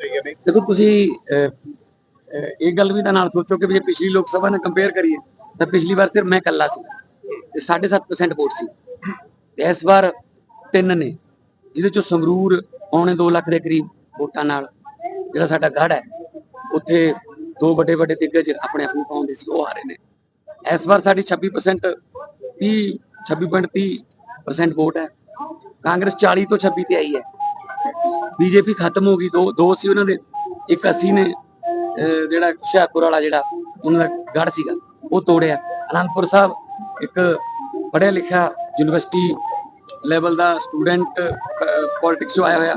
ਚਾਹੀਏ ਨੇ। ਦੇਖੋ ਤੁਸੀਂ ਇਹ ਗੱਲ ਵੀ ਤਾਂ ਨਾਲ ਸੋਚੋ ਕਿ ਜੇ ਪਿਛਲੀ ਲੋਕ ਸਭਾ ਨਾਲ ਕੰਪੇਅਰ ਕਰੀਏ, ਤਾਂ ਪਿਛਲੀ ਵਾਰ ਸਿਰਫ ਮੈਂ ਇਕੱਲਾ ਸੀ ਤੇ 7.5% ਵੋਟ ਸੀ। ਤੇ ਇਸ ਵਾਰ ਤਿੰਨ ਨੇ, ਜਿਹਦੇ ਚੋਂ ਸੰਗਰੂਰ ਪੌਣੇ 2 ਲੱਖ ਦੇ ਕਰੀਬ ਵੋਟਾਂ ਨਾਲ ਜਿਹੜਾ ਸਾਡਾ ਗੜ ਹੈ, ਉੱਥੇ ਦੋ ਵੱਡੇ ਵੱਡੇ ਦਿੱਗਜ ਆਪਣੇ ਆਪ ਨੂੰ ਪਾਉਂਦੇ ਸੀ, ਉਹ ਆ ਰਹੇ ਨੇ। ਇਸ ਵਾਰ ਸਾਡੀ 26% 30 26.30% ਵੋਟ ਹੈ। ਕਾਂਗਰਸ 40 ਤੋਂ 26 ਤੇ ਆਈ ਹੈ। ਬੀਜੇਪੀ ਖਤਮ ਹੋ ਗਈ, ਦੋ ਦੋ ਸੀ ਉਹਨਾਂ ਦੇ, ਇੱਕ ਅਸੀਂ ਨੇ ਜਿਹੜਾ ਹੁਸ਼ਿਆਰਪੁਰ ਵਾਲਾ ਜਿਹੜਾ ਉਹਨਾਂ ਦਾ ਗੜ ਸੀਗਾ, ਉਹ ਤੋੜਿਆ। ਅਨੰਦਪੁਰ ਸਾਹਿਬ ਇੱਕ ਪੜ੍ਹਿਆ ਲਿਖਿਆ ਯੂਨੀਵਰਸਿਟੀ ਲੈਵਲ ਦਾ ਸਟੂਡੈਂਟ ਪੋਲਿਟਿਕਸ ਤੋਂ ਆਇਆ ਹੋਇਆ।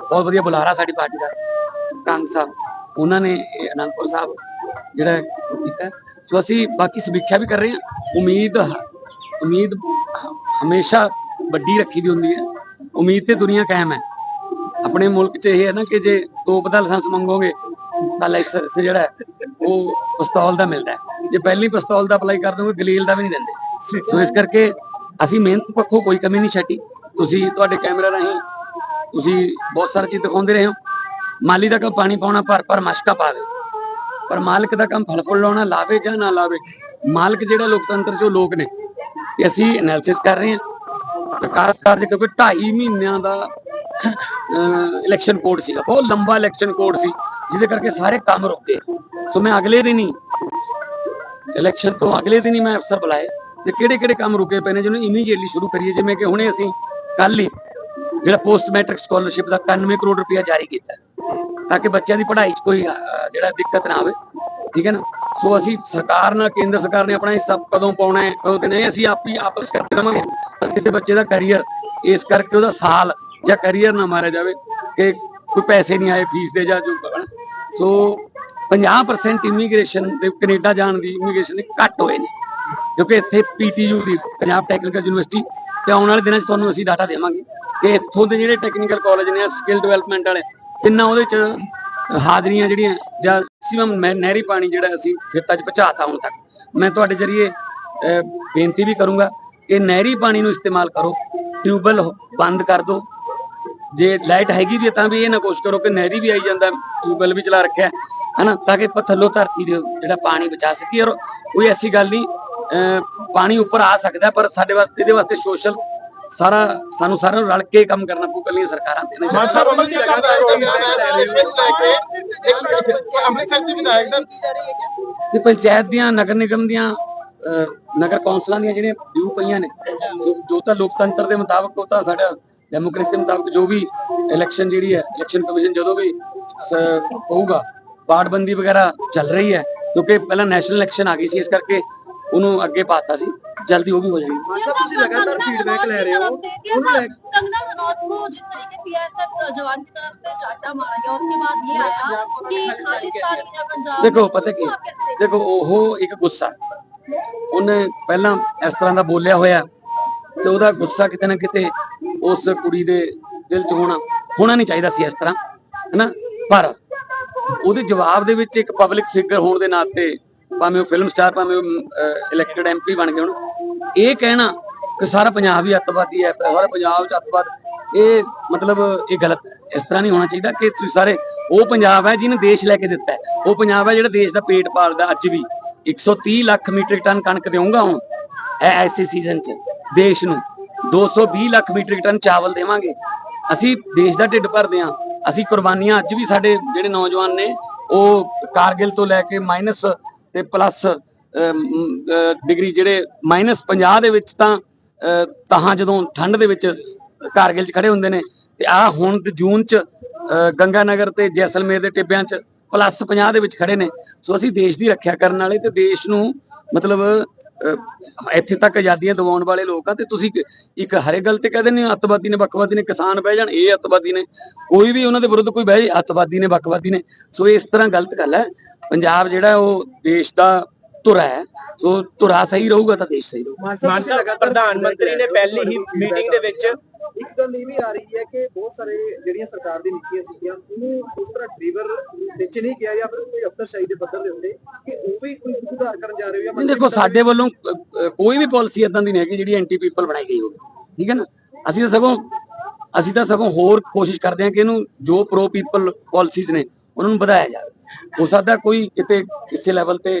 ਬਹੁਤ ਵਧੀਆ ਬੁਲਾਰਾ ਸਾਡੀ ਪਾਰਟੀ ਦਾ, ਕੰਗ ਸਾਹਿਬ। ਉਹਨਾਂ ਨੇ ਇਹ ਅਨੰਦਪੁਰ ਸਾਹਿਬ ਜਿਹੜਾ ਕੀਤਾ। ਸੋ ਅਸੀਂ ਬਾਕੀ ਸਮੀਖਿਆ ਵੀ ਕਰ ਰਹੇ ਹਾਂ। ਉਮੀਦ ਉਮੀਦ ਹਮੇਸ਼ਾ ਵੱਡੀ ਰੱਖੀ ਦੀ ਹੁੰਦੀ ਹੈ। ਉਮੀਦ ਤੇ ਦੁਨੀਆ ਕਾਇਮ ਹੈ। ਆਪਣੇ ਮੁਲਕ 'ਚ ਇਹ ਹੈ ਨਾ ਕਿ ਜੇ ਤੋਪ ਦਾ ਲਾਇਸੈਂਸ ਮੰਗੋਗੇ, ਤਾਂ ਲਾਇਸੈਂਸ ਜਿਹੜਾ ਉਹ ਪਿਸਤੌਲ ਦਾ ਮਿਲਦਾ ਜੇ ਪਹਿਲੀ ਪਿਸਤੌਲ ਦਾ ਅਪਲਾਈ ਕਰ ਦੋਗੇ ਗਲੀਲ ਦਾ ਵੀ ਨਹੀਂ ਦਿੰਦੇ। ਸੋ ਇਸ ਕਰਕੇ ਅਸੀਂ ਮਿਹਨਤ ਪੱਖੋਂ ਕੋਈ ਕਮੀ ਨਹੀਂ ਛੱਡੀ। ਤੁਸੀਂ ਤੁਹਾਡੇ ਕੈਮਰਾ ਰਾਹੀਂ ਤੁਸੀਂ ਬਹੁਤ ਸਾਰੀ ਚੀਜ਼ ਦਿਖਾਉਂਦੇ ਰਹੇ ਹੋ। ਮਾਲੀ ਦਾ ਕੰਮ ਪਾਣੀ ਪਾਉਣਾ, ਪਰ ਪਰ ਮਸ਼ਕਾ ਪਾਵੇ ਪਰ ਮਾਲਕ ਦਾ ਕੰਮ ਫਲ ਫੁੱਲ ਲਾਉਣਾ, ਲਾਵੇ ਜਾਂ ਨਾ ਲਾਵੇ, ਮਾਲਕ ਜਿਹੜਾ ਲੋਕਤੰਤਰ ਚੋਂ ਲੋਕ ਨੇ ਤੇ ਅਸੀਂ ਐਨਾਲਿਸਿਸ ਕਰ ਰਹੇ ਹਾਂ। ਵਿਕਾਸ ਕਾਰਜ ਕਿਉਂਕਿ 2.5 ਮਹੀਨਿਆਂ ਦਾ ਇਲੈਕਸ਼ਨ ਕੋਡ ਸੀਗਾ ਬਹੁਤ ਲੰਬਾ ਇਲੈਕਸ਼ਨ ਕੋਡ ਸੀ, ਜਿਹਦੇ ਕਰਕੇ ਸਾਰੇ ਕੰਮ ਰੁਕ ਗਏ। ਸੋ ਮੈਂ ਅਗਲੇ ਦਿਨ ਹੀ ਇਲੈਕਸ਼ਨ ਤੋਂ ਅਗਲੇ ਦਿਨ ਹੀ ਮੈਂ ਅਫਸਰ ਬੁਲਾਏ ਤੇ ਕਿਹੜੇ ਕਿਹੜੇ ਕੰਮ ਰੁਕੇ ਪਏ ਨੇ ਜਿਹਨੂੰ ਇਮੀਡੀਏਟਲੀ ਸ਼ੁਰੂ ਕਰੀਏ। ਜਿਵੇਂ ਕਿ ਹੁਣੇ ਅਸੀਂ ਕੱਲ ਹੀ ਜਿਹੜਾ ਪੋਸਟ ਮੈਟ੍ਰਿਕ ਸਕਾਲਰਸ਼ਿਪ ਦਾ 91 ਕਰੋੜ ਰੁਪਇਆ ਜਾਰੀ ਕੀਤਾ ਤਾਂ ਕਿ ਬੱਚਿਆਂ ਦੀ ਪੜ੍ਹਾਈ 'ਚ ਕੋਈ ਜਿਹੜਾ ਦਿੱਕਤ ਨਾ ਆਵੇ। ਠੀਕ ਹੈ ਨਾ? ਸੋ ਅਸੀਂ ਸਰਕਾਰ ਨਾਲ, ਕੇਂਦਰ ਸਰਕਾਰ ਨੇ ਆਪਣਾ ਹਿੱਸਾ ਕਦੋਂ ਪਾਉਣਾ ਹੈ? ਕਦੋਂ ਨਹੀਂ, ਅਸੀਂ ਆਪ ਹੀ ਆਪਸ ਕਰਦੇ ਰਵਾਂਗੇ ਕਿਸੇ ਬੱਚੇ ਦਾ ਕੈਰੀਅਰ ਇਸ ਕਰਕੇ ਉਹਦਾ ਸਾਲ ਜਾਂ ਕੈਰੀਅਰ ਨਾ ਮਾਰਿਆ ਜਾਵੇ ਕਿ ਕੋਈ ਪੈਸੇ ਨਹੀਂ ਆਏ ਫੀਸ ਦੇ ਜਾਂ ਜੋ ਸੋ 50% ਇਮੀਗ੍ਰੇਸ਼ਨ ਦੇ ਕੈਨੇਡਾ ਜਾਣ ਦੀ ਇਮੀਗ੍ਰੇਸ਼ਨ ਦੇ ਘੱਟ ਹੋਏ ਨੇ। ਕਿਉਂਕਿ ਇੱਥੇ ਪੀਟੀਯੂ ਦੀ ਪੰਜਾਬ ਟੈਕਨੀਕਲ ਯੂਨੀਵਰਸਿਟੀ ਤੇ ਆਉਣ ਵਾਲੇ ਦਿਨਾਂ 'ਚ ਤੁਹਾਨੂੰ ਅਸੀਂ ਡਾਟਾ ਦੇਵਾਂਗੇ ਕਿ ਇੱਥੋਂ ਦੇ ਜਿਹੜੇ ਟੈਕਨੀਕਲ ਕਾਲਜ ਨੇ ਸਕਿੱਲ ਡਿਵੈਲਪਮੈਂਟ ਵਾਲੇ ਕਿੰਨਾ ਉਹਦੇ 'ਚ ਹਾਜ਼ਰੀਆਂ ਜਿਹੜੀਆਂ ਜਾਂ ਮੈਕਸਿਮਮ ਨਹਿਰੀ ਪਾਣੀ ਜਿਹੜਾ ਅਸੀਂ ਖੇਤਾਂ 'ਚ ਪਹੁੰਚਾਤਾ ਹੁਣ ਤੱਕ। ਮੈਂ ਤੁਹਾਡੇ ਜਰੀਏ ਬੇਨਤੀ ਵੀ ਕਰੂੰਗਾ ਕਿ ਨਹਿਰੀ ਪਾਣੀ ਨੂੰ ਇਸਤੇਮਾਲ ਕਰੋ ਟਿਊਬਲ ਬੰਦ ਕਰ ਦਿਓ ਜੇ ਲਾਈਟ ਹੈਗੀ ਵੀ ਤਾਂ ਵੀ ਇਹ ਨਾ ਕੋਸ਼ਿਸ਼ ਕਰੋ ਕਿ ਨਹਿਰੀ ਵੀ ਆਈ ਜਾਂਦਾ ਟਿਊਬਲ ਵੀ ਚਲਾ ਰੱਖਿਆ ਹੈ, ਹਨਾ? ਤਾਂ ਕਿ ਥੱਲੋਂ ਧਰਤੀ ਦੇ ਜਿਹੜਾ ਪਾਣੀ ਬਚਾ ਸਕੀਏ ਔਰ ਕੋਈ ਐਸੀ ਗੱਲ ਨਹੀਂ ਪਾਣੀ ਉੱਪਰ ਆ ਸਕਦਾ ਪਰ ਸਾਡੇ ਵਾਸਤੇ ਇਹਦੇ ਵਾਸਤੇ ਸੋਸ਼ਲ ਸਾਰਾ ਸਾਨੂੰ ਸਾਰਿਆਂ ਨੂੰ ਰਲ ਕੇ ਕੰਮ ਕਰਨਾ ਪਊ ਕੱਲੀਆਂ ਸਰਕਾਰਾਂ ਤੇ ਨਹੀਂ ਅੰਮ੍ਰਿਤਸਰ ਦੇ ਵਿਧਾਇਕ ਦਾ ਤੇ ਪੰਚਾਇਤ ਦੀਆਂ ਨਗਰ ਨਿਗਮ ਦੀਆਂ ਨਗਰ ਕੌਂਸਲਾਂ ਦੀਆਂ ਜਿਹੜੀਆਂ ਡਿਊ ਪਈਆਂ ਨੇ ਜੋ- ਜੋ ਤਾਂ ਲੋਕਤੰਤਰ ਦੇ ਮੁਤਾਬਕ ਉਹ ਤਾਂ ਸਾਡਾ ਡੈਮੋਕ੍ਰੇਸੀ ਦੇ ਮੁਤਾਬਕ ਜੋ ਵੀ ਇਲੈਕਸ਼ਨ ਜਿਹੜੀ ਹੈ ਇਲੈਕਸ਼ਨ ਕਮਿਸ਼ਨ ਜਦੋਂ ਵੀ ਸ- ਹੋਊਗਾ ਬਾੜਬੰਦੀ ਵਗੈਰਾ ਚੱਲ ਰਹੀ ਹੈ ਕਿਉਂਕਿ ਪਹਿਲਾਂ ਨੈਸ਼ਨਲ ਇਲੈਕਸ਼ਨ ਆ ਗਈ ਸੀ ਇਸ ਕਰਕੇ ਉਹਨੂੰ ਅੱਗੇ ਪਾਤਾ ਸੀ ਜਲਦੀ ਉਹ ਵੀ ਹੋ ਜਾਏਗੀ अच्छा ਤੁਸੀਂ ਲਗਾਤਾਰ ਫੀਡਬੈਕ ਲੈ ਰਹੇ ਹੋ ਉਹਨੂੰ ਲੈ कंगना रनौत को जिस तरीके सीएसएफ जवान की तरफ से चाटा मारा गया उसके बाद ये आया कि खालिस्तानी या पंजाब ਦੇਖੋ में- ਪਤਾ ਕੀ उसको आप कैसे देखते ਦੇਖੋ ਉਹ ਇੱਕ ਗੁੱਸਾ ਉਹਨੇ ਪਹਿਲਾਂ ਇਸ ਤਰ੍ਹਾਂ ਦਾ ਬੋਲਿਆ ਹੋਇਆ ਤੇ ਉਹਦਾ ਗੁੱਸਾ ਕਿਤੇ ਨਾ ਕਿਤੇ ਉਸ ਕੁੜੀ ਦੇ ਦਿਲ 'ਚ ਹੋਣਾ ਹੋਣਾ ਨਹੀਂ ਚਾਹੀਦਾ ਸੀ ਇਸ ਤਰ੍ਹਾਂ, ਹੈਨਾ? ਪਰ ਉਹਦੇ ਜਵਾਬ ਦੇ ਵਿੱਚ ਇੱਕ ਪਬਲਿਕ ਫਿਗਰ ਹੋਣ ਦੇ ਨਾਤੇ ਭਾਵੇਂ ਉਹ ਫਿਲਮ ਸਟਾਰ ਭਾਵੇਂ ਉਹ ਇਲੈਕਟਡ ਐਮਪੀ ਬਣ ਗਏ ਹੁਣ, ਇਹ ਕਹਿਣਾ ਕਿ ਸਾਰਾ ਪੰਜਾਬ ਹੀ ਅੱਤਵਾਦੀ ਹੈ, ਸਾਰਾ ਪੰਜਾਬ 'ਚ ਅੱਤਵਾਦ, ਇਹ ਮਤਲਬ ਇਹ ਗਲਤ ਇਸ ਤਰ੍ਹਾਂ ਨਹੀਂ ਹੋਣਾ ਚਾਹੀਦਾ ਕਿ ਤੁਸੀਂ ਸਾਰੇ, ਉਹ ਪੰਜਾਬ ਹੈ ਜਿਹਨੇ ਦੇਸ਼ ਲੈ ਕੇ ਦਿੱਤਾ ਉਹ ਪੰਜਾਬ ਹੈ ਜਿਹੜਾ ਦੇਸ਼ ਦਾ ਪੇਟ ਪਾਲਦਾ ਅੱਜ ਵੀ। 130 ਲੱਖ ਮੀਟ੍ਰਿਕ ਟਨ ਕਣਕ ਦੇਵਾਂਗਾ ਹੁਣ, ਇਹ ਐਸੀ ਸੀਜ਼ਨ 'ਚ, ਦੇਸ਼ ਨੂੰ। 220 ਲੱਖ ਮੀਟ੍ਰਿਕ ਟਨ ਚਾਵਲ ਦੇਵਾਂਗੇ। ਅਸੀਂ ਦੇਸ਼ ਦਾ ਢਿੱਡ ਭਰਦੇ ਹਾਂ। ਅਸੀਂ ਕੁਰਬਾਨੀਆਂ ਅੱਜ ਵੀ ਸਾਡੇ ਜਿਹੜੇ ਨੌਜਵਾਨ ਨੇ ਉਹ ਕਾਰਗਿਲ ਤੋਂ ਲੈ ਕੇ ਮਾਈਨਸ ਤੇ ਪਲੱਸ ਡਿਗਰੀ ਜਿਹੜੇ ਮਾਈਨਸ 50 ਦੇ ਵਿੱਚ ਤਾਂ ਤਾਂ ਜਦੋਂ ਠੰਡ ਦੇ ਵਿੱਚ ਕਾਰਗਿਲ 'ਚ ਖੜੇ ਹੁੰਦੇ ਨੇ ਤੇ ਆ ਹੁਣ ਜੂਨ 'ਚ ਅਹ, ਗੰਗਾ ਨਗਰ ਤੇ ਜੈਸਲਮੇਰ ਦੇ ਟਿੱਬਿਆਂ 'ਚ ਪਲੱਸ 50 ਦੇ ਵਿੱਚ ਖੜੇ ਨੇ। ਸੋ ਅਸੀਂ ਦੇਸ਼ ਦੀ ਰੱਖਿਆ ਕਰਨ ਵਾਲੇ ਤੇ ਦੇਸ਼ ਨੂੰ ਮਤਲਬ ਇੱਥੇ ਤੱਕ ਆਜ਼ਾਦੀਆਂ ਦਿਵਾਉਣ ਵਾਲੇ ਲੋਕ ਆ ਤੇ ਤੁਸੀਂ ਇੱਕ- ਹਰੇ ਗੱਲ ਤੇ ਕਹਿੰਦੇ ਨੇ ਅੱਤਵਾਦੀ ਨੇ ਵੱਖਵਾਦੀ ਨੇ ਕਿਸਾਨ ਬਹਿ ਜਾਣ ਇਹ ਅੱਤਵਾਦੀ ਨੇ। ਕੋਈ ਵੀ ਉਹਨਾਂ ਦੇ ਵਿਰੁੱਧ ਕੋਈ ਬਹਿ ਜਾਏ, ਅੱਤਵਾਦੀ ਨੇ ਵੱਖਵਾਦੀ ਨੇ। ਸੋ ਇਸ ਤਰ੍ਹਾਂ ਗਲਤ ਗੱਲ ਹੈ। ਪੰਜਾਬ ਜਿਹੜਾ ਉਹ ਦੇਸ਼ ਦਾ ਧੁਰਾ ਹੈ ਸੋ ਧੁਰਾ ਸਹੀ ਰਹੂਗਾ ਤਾਂ ਦੇਸ਼ ਸਹੀ ਰਹੂਗਾ। ਪ੍ਰਧਾਨ ਮੰਤਰੀ ਨੇ ਪਹਿਲੀ ਹੀ ਮੀਟਿੰਗ ਦੇ ਵਿੱਚ ਇੱਕ ਗੱਲ ਇਹ ਵੀ ਆ ਰਹੀ ਹੈ ਕਿ ਬਹੁਤ ਸਾਰੇ ਜਿਹੜੀਆਂ ਸਰਕਾਰ ਦੀ ਨੀਤੀਆਂ ਸੀਗੀਆਂ ਉਹਨੂੰ ਉਸ ਤਰ੍ਹਾਂ ਡਿਲੀਵਰ ਵਿੱਚ ਨਹੀਂ ਕਿਹਾ ਜਾਂ ਫਿਰ ਕੋਈ ਅਫਸਰਸ਼ਾਹੀ ਦੇ ਪੱਧਰ ਦੇ ਉੱਤੇ ਕਿ ਉਹ ਵੀ ਕੋਈ ਸੁਧਾਰ ਕਰਨ ਜਾ ਰਹੇ ਹੋ ਜਾਂ ਦੇਖੋ ਸਾਡੇ ਵੱਲੋਂ ਕੋਈ ਵੀ ਪਾਲਿਸੀ ਇਦਾਂ ਦੀ ਨਹੀਂ ਹੈਗੀ ਜਿਹੜੀ ਐਂਟੀ ਪੀਪਲ ਬਣਾਈ ਗਈ ਹੋਵੇ ਠੀਕ ਹੈ ਨਾ? ਅਸੀਂ ਤਾਂ ਸਗੋਂ ਅਸੀਂ ਤਾਂ ਸਗੋਂ ਹੋਰ ਕੋਸ਼ਿਸ਼ ਕਰਦੇ ਹਾਂ ਕਿ ਇਹਨੂੰ ਜੋ ਪ੍ਰੋ ਪੀਪਲ ਪਾਲਿਸੀਜ਼ ਨੇ ਉਹਨਾਂ ਨੂੰ ਵਧਾਇਆ ਜਾਵੇ। ਹੋ ਸਕਦਾ ਕੋਈ ਕਿਤੇ ਕਿਸੇ ਲੈਵਲ ਤੇ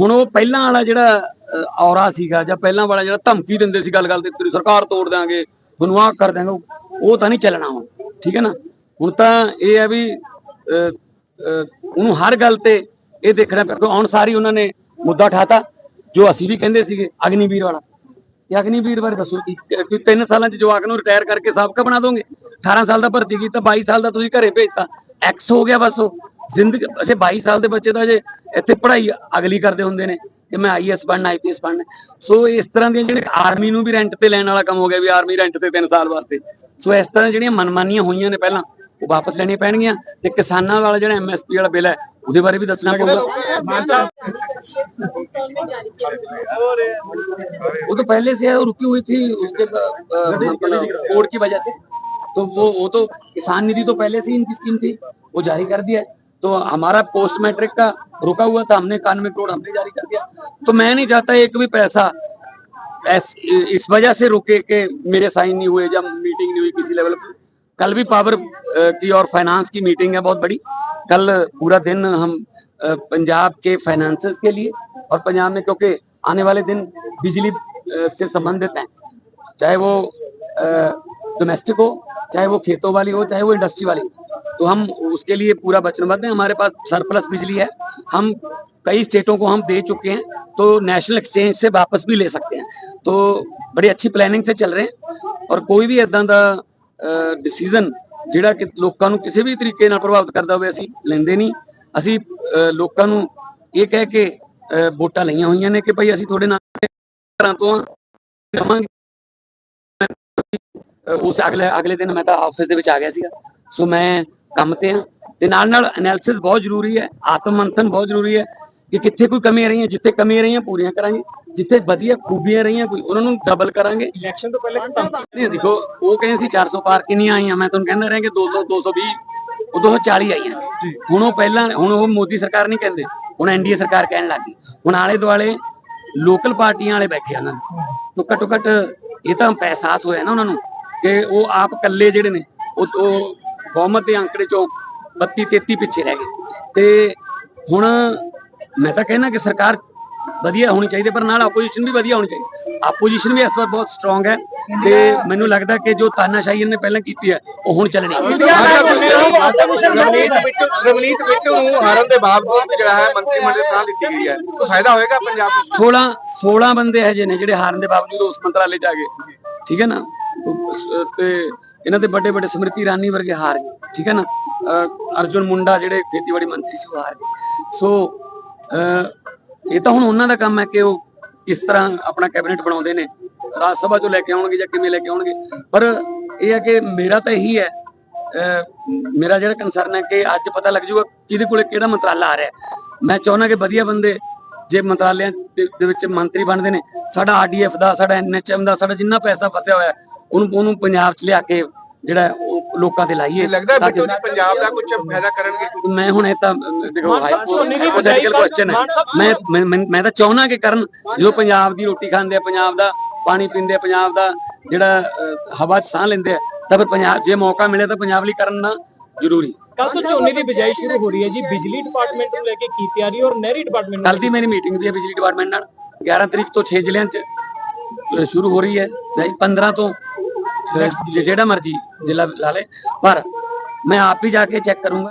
ਹੁਣ ਉਹ ਪਹਿਲਾਂ ਵਾਲਾ ਜਿਹੜਾ ਔਰਾ ਸੀਗਾ ਜਾਂ ਪਹਿਲਾਂ ਵਾਲਾ ਜਿਹੜਾ ਧਮਕੀ ਦਿੰਦੇ ਸੀ ਗੱਲ ਗੱਲ ਤੇ, ਤੇਰੀ ਸਰਕਾਰ ਤੋੜ ਦਿਆਂਗੇ ਤੁਹਾਨੂੰ ਆਹ ਕਰ ਦਿਆਂਗੇ, ਉਹ- ਤਾਂ ਨਹੀਂ ਚੱਲਣਾ ਹੁਣ, ਠੀਕ ਹੈ ਨਾ? ਹੁਣ ਤਾਂ ਇਹ ਹੈ ਵੀ ਉਹਨੂੰ ਹਰ ਗੱਲ ਤੇ ਇਹ ਦੇਖਣਾ ਪਿਆ ਹੁਣ ਸਾਰੀ ਉਹਨਾਂ ਨੇ ਮੁੱਦਾ ਉਠਾਤਾ, ਜੋ ਅਸੀਂ ਵੀ ਕਹਿੰਦੇ ਸੀਗੇ, ਅਗਨੀਵੀਰ ਵਾਲਾ। ਇਹ ਅਗਨੀਵੀਰ ਬਾਰੇ ਦੱਸੋ ਕਿ ਤਿੰਨ ਸਾਲਾਂ ਚ ਜਵਾਕ ਨੂੰ ਰਿਟਾਇਰ ਕਰਕੇ ਸਾਬਕਾ ਬਣਾ ਦੋਗੇ? 18 ਸਾਲ ਦਾ ਭਰਤੀ ਕੀਤਾ 22 ਸਾਲ ਦਾ ਤੁਸੀਂ ਘਰੇ ਭੇਜਤਾ ਐਕਸ ਹੋ ਗਿਆ ਬਸ ਉਹ। ਜ਼ਿੰਦਗੀ ਅਜੇ 22 ਸਾਲ ਦੇ ਬੱਚੇ ਤਾਂ ਅਜੇ ਇੱਥੇ ਪੜ੍ਹਾਈ ਅਗਲੀ ਕਰਦੇ ਹੁੰਦੇ ਨੇ ਕਿ ਮੈਂ ਆਈਐਸ ਪੜ੍ਹਨਾ ਆਈਪੀਐਸ ਪੜ੍ਹਨਾ ਸੋ ਇਸ ਤਰ੍ਹਾਂ ਦੀਆਂ ਜਿਹੜੇ ਆਰਮੀ ਨੂੰ ਵੀ ਰੈਂਟ ਤੇ ਲੈਣ ਵਾਲਾ ਕੰਮ ਹੋ ਗਿਆ ਵੀ ਆਰਮੀ ਰੈਂਟ ਤੇ 3 ਸਾਲ ਵਾਸਤੇ ਸੋ ਇਸ ਤਰ੍ਹਾਂ ਜਿਹੜੀਆਂ ਮਨਮਾਨੀਆਂ ਹੋਈਆਂ ਨੇ ਪਹਿਲਾਂ ਉਹ ਵਾਪਸ ਲੈਣੀਆਂ ਪੈਣਗੀਆਂ ਤੇ ਕਿਸਾਨਾਂ ਵਾਲਾ ਜਿਹੜਾ ਐਮਐਸਪੀ ਵਾਲਾ ਬਿੱਲ ਹੈ ਉਹਦੇ ਬਾਰੇ ਵੀ ਦੱਸਣਾ ਪਊਗਾ वो तो पहले से है वो रुकी हुई थी उसके कोड की वजह से तो वो वो तो किसान निधि तो पहले से ही इनकी स्कीम थी वो जारी कर दिया है तो हमारा पोस्ट मैट्रिक का रुका हुआ था, हमने इक्यानवे करोड़ हमने जारी कर दिया। तो मैं नहीं चाहता एक भी पैसा इस वजह से रुके के मेरे साइन नहीं हुए जब मीटिंग नहीं हुई किसी लेवल पर कल भी पावर की और फाइनेंस की मीटिंग है बहुत बड़ी। कल पूरा दिन हम पंजाब के फाइनेंसेस के लिए और पंजाब में क्योंकि आने वाले दिन बिजली से संबंधित हैं। चाहे वो डोमेस्टिक हो, चाहे वो खेतों वाली हो, चाहे वो इंडस्ट्री वाली हो। तो हम उसके लिए पूरा वचनबद्ध हैं हमारे पास सरप्लस बिजली है हम कई स्टेटों को हम दे चुके हैं तो नेशनल एक्सचेंज से वापस भी ले सकते हैं तो बड़ी अच्छी प्लानिंग से ਚੱਲ ਰਹੇ हैं ਔਰ ਕੋਈ ਵੀ ਇਦਾਂ ਦਾ ਡਿਸੀਜਨ ਜਿਹੜਾ ਕਿ ਲੋਕਾਂ ਨੂੰ ਕਿਸੇ ਵੀ ਤਰੀਕੇ ਨਾਲ ਪ੍ਰਭਾਵਿਤ ਕਰਦਾ ਹੋਵੇ ਅਸੀਂ ਲੈਂਦੇ ਨਹੀਂ ਅਸੀਂ ਅਹ, ਲੋਕਾਂ ਨੂੰ ਇਹ ਕਹਿ ਕੇ ਅਹ, ਵੋਟਾਂ ਲਈਆਂ ਹੋਈਆਂ ਨੇ ਕਿ ਭਾਈ ਅਸੀਂ ਤੁਹਾਡੇ ਨਾਲ ਘਰਾਂ ਤੋਂ ਆ, ਰਵਾਂਗੇ ਅਹ, ਉਸ ਅਗਲੇ ਅਗਲੇ ਦਿਨ ਮੈਂ ਤਾਂ ਆਫਿਸ ਦੇ ਵਿੱਚ ਆ ਗਿਆ ਸੀਗਾ ਸੋ ਮੈਂ ਕੰਮ ਤੇ ਆ ਤੇ ਨਾਲ ਨਾਲ ਐਨਾਲਿਸਿਸ ਬਹੁਤ ਜ਼ਰੂਰੀ ਹੈ ਆਤਮ ਮੰਥਨ ਬਹੁਤ ਜ਼ਰੂਰੀ ਹੈ ਕਿ ਕਿੱਥੇ ਕੋਈ ਕਮੀਆਂ ਰਹੀਆਂ ਜਿੱਥੇ ਕਮੀਆਂ ਰਹੀਆਂ ਪੂਰੀਆਂ ਕਰਾਂਗੇ ਜਿੱਥੇ ਵਧੀਆ ਖੂਬੀਆਂ ਰਹੀਆਂ ਕੋਈ ਉਹਨਾਂ ਨੂੰ ਡਬਲ ਕਰਾਂਗੇ। ਇਲੈਕਸ਼ਨ ਤੋਂ ਪਹਿਲੇ ਨਹੀਂ ਦੇਖੋ ਉਹ ਕਹਿੰਦੇ ਸੀ 400 ਪਾਰ ਕਿੰਨੀਆਂ ਆਈਆਂ ਮੈਂ ਤੁਹਾਨੂੰ ਕਹਿੰਦਾ ਰਿਹਾ ਕਿ 200 220 ਉਹ 240 ਆਈਆਂ। ਹੁਣ ਉਹ ਪਹਿਲਾਂ ਹੁਣ ਉਹ ਮੋਦੀ ਸਰਕਾਰ ਨਹੀਂ ਕਹਿੰਦੇ ਹੁਣ ਐਨਡੀਏ ਸਰਕਾਰ ਕਹਿਣ ਲੱਗ ਗਈ। ਹੁਣ ਆਲੇ ਦੁਆਲੇ ਲੋਕਲ ਪਾਰਟੀਆਂ ਵਾਲੇ ਬੈਠੇ ਆ ਉਹਨਾਂ ਨੂੰ ਤੋਂ ਘੱਟੋ ਘੱਟ ਇਹ ਤਾਂ ਅਹਿਸਾਸ ਹੋਇਆ ਨਾ ਉਹਨਾਂ ਨੂੰ ਕਿ ਉਹ ਆਪ ਇਕੱਲੇ ਜਿਹੜੇ ਨੇ ਉਹ ਬਹੁਮਤ ਦੇ ਅੰਕੜੇ ਚੋਂ 32 33 ਪਿੱਛੇ ਰਹਿ ਗਏ। ਤੇ ਹੁਣ ਮੈਂ ਤਾਂ ਕਹਿਣਾ ਕਿ ਸਰਕਾਰ ਵਧੀਆ ਹੋਣੀ ਚਾਹੀਦੀ ਪਰ ਨਾਲ ਆਪੋਜੀਸ਼ਨ ਵੀ ਵਧੀਆ ਹੋਣੀ ਚਾਹੀਦੀ। ਆਪੋਜੀਸ਼ਨ ਵੀ ਇਸ ਵਾਰ ਬਹੁਤ ਸਟਰੋਂਗ ਹੈ ਤੇ ਮੈਨੂੰ ਲੱਗਦਾ ਕਿ ਜੋ ਤਾਨਾਸ਼ਾਹੀ ਇਹਨੇ ਪਹਿਲਾਂ ਕੀਤੀ ਹੈ ਉਹ ਹੁਣ ਚੱਲਣੀ ਹੈ। ਰਵਨੀਤ ਬਿੱਟੂ ਨੂੰ ਹਾਰਨ ਦੇ ਬਾਵਜੂਦ ਜਿਹੜਾ ਹੈ ਮੰਤਰੀ ਮੰਡਲ ਥਾਂ ਦਿੱਤੀ ਗਈ ਹੈ। ਉਹ ਫਾਇਦਾ ਹੋਏਗਾ ਪੰਜਾਬ ਨੂੰ? 16 16 ਬੰਦੇ ਹੈ ਨੇ ਜਿਹੜੇ ਹਾਰਨ ਦੇ ਬਾਵਜੂਦ ਉਸ ਮੰਤਰਾਲੇ ਚ ਆ ਗਏ। ਠੀਕ ਹੈ ਨਾ? ਤੇ ਇਹਨਾਂ ਦੇ ਵੱਡੇ ਵੱਡੇ ਸਮ੍ਰਿਤੀ ਇਰਾਨੀ ਵਰਗੇ ਹਾਰ ਗਏ ਠੀਕ ਹੈ ਨਾ? ਅਰਜੁਨ ਮੁੰਡਾ ਜਿਹੜੇ ਖੇਤੀਬਾੜੀ ਮੰਤਰੀ ਸੀ ਉਹ ਹਾਰ ਗਏ। ਸੋ ਇਹ ਤਾਂ ਹੁਣ ਉਹਨਾਂ ਦਾ ਕੰਮ ਹੈ ਕਿ ਉਹ ਕਿਸ ਤਰ੍ਹਾਂ ਆਪਣਾ ਕੈਬਨਿਟ ਬਣਾਉਂਦੇ ਨੇ ਰਾਜ ਸਭਾ ਚੋਂ ਲੈ ਕੇ ਆਉਣਗੇ ਜਾਂ ਕਿਵੇਂ ਲੈ ਕੇ ਆਉਣਗੇ। ਪਰ ਇਹ ਹੈ ਕਿ ਮੇਰਾ ਤਾਂ ਇਹੀ ਹੈ ਅਹ, ਮੇਰਾ ਜਿਹੜਾ ਕੰਸਰਨ ਹੈ ਕਿ ਅੱਜ ਪਤਾ ਲੱਗ ਜੂਗਾ ਕਿਹਦੇ ਕੋਲੇ ਕਿਹੜਾ ਮੰਤਰਾਲਾ ਆ ਰਿਹਾ ਮੈਂ ਚਾਹੁੰਦਾ ਕਿ ਵਧੀਆ ਬੰਦੇ ਜੇ ਮੰਤਰਾਲਿਆਂ ਦੇ ਵਿੱਚ ਮੰਤਰੀ ਬਣਦੇ ਨੇ ਸਾਡਾ ਆਰਡੀਐਫ ਦਾ ਸਾਡਾ ਐਨਐਚਐਮ ਦਾ ਸਾਡਾ ਜਿੰਨਾ ਪੈਸਾ ਫਸਿਆ ਹੋਇਆ ਉਹਨੂੰ ਉਹਨੂੰ ਪੰਜਾਬ 'ਚ ਲਿਆ ਕੇ ਜਿਹੜਾ ਉਹ ਲੋਕਾਂ ਤੇ ਲਾਈਏ। ਲੱਗਦਾ ਤਾਂ ਕਿ- ਪੰਜਾਬ ਦਾ ਕੁਝ ਫਾਇਦਾ ਕਰਨਗੇ ਮੈਂ ਹੁਣ ਇਹ ਤਾਂ ਦੇਖੋ ਹਾਈਪੋਥੈਟੀਕਲ ਕੁਐਸਚਨ ਹੈ। ਮੈਂ ਮੈਂ- ਤਾਂ ਚਾਹੁੰਦਾ ਕਿ ਕਰਨ ਜੋ ਪੰਜਾਬ ਦੀ ਰੋਟੀ ਖਾਂਦੇ ਆ ਪੰਜਾਬ ਦਾ ਪਾਣੀ ਪੀਂਦੇ ਆ ਪੰਜਾਬ ਦਾ ਜਿਹੜਾ ਹਵਾ 'ਚ ਸਾਹ ਲੈਂਦੇ ਆ ਤਾਂ ਫਿਰ ਪੰਜਾਬ ਜੇ ਮੌਕਾ ਮਿਲੇ ਤਾਂ ਪੰਜਾਬ ਲਈ ਕਰਨ ਜ਼ਰੂਰੀ। ਕੱਲ ਤੋਂ ਝੋਨੇ ਦੀ ਬਿਜਾਈ ਸ਼ੁਰੂ ਹੋ ਰਹੀ ਹੈ ਜੀ? ਬਿਜਲੀ ਡਿਪਾਰਟਮੈਂਟ ਨੂੰ ਲੈ ਕੇ ਕੀ ਤਿਆਰੀ ਔਰ ਨਹਿਰੀ ਡਿਪਾਰਟਮੈਂਟ ਕੱਲ ਦੀ ਮੇਰੀ ਮੀਟਿੰਗ ਵੀ ਹੈ ਬਿਜਲੀ ਡਿਪਾਰਟਮੈਂਟ ਨਾਲ। 11 ਤਰੀਕ ਤੋਂ 6 ਜ਼ਿਲ੍ਹਿਆਂ 'ਚ ਸ਼ੁਰੂ ਹੋ ਰਹੀ ਹੈ। ਨਹੀਂ 15 ਤੋਂ ਜਿਹੜਾ ਮਰਜ਼ੀ ਜ਼ਿਲ੍ਹਾ ਲਾ ਲੇ। ਪਰ ਮੈਂ ਆਪ ਹੀ ਜਾ ਕੇ ਚੈੱਕ ਕਰੂੰਗਾ।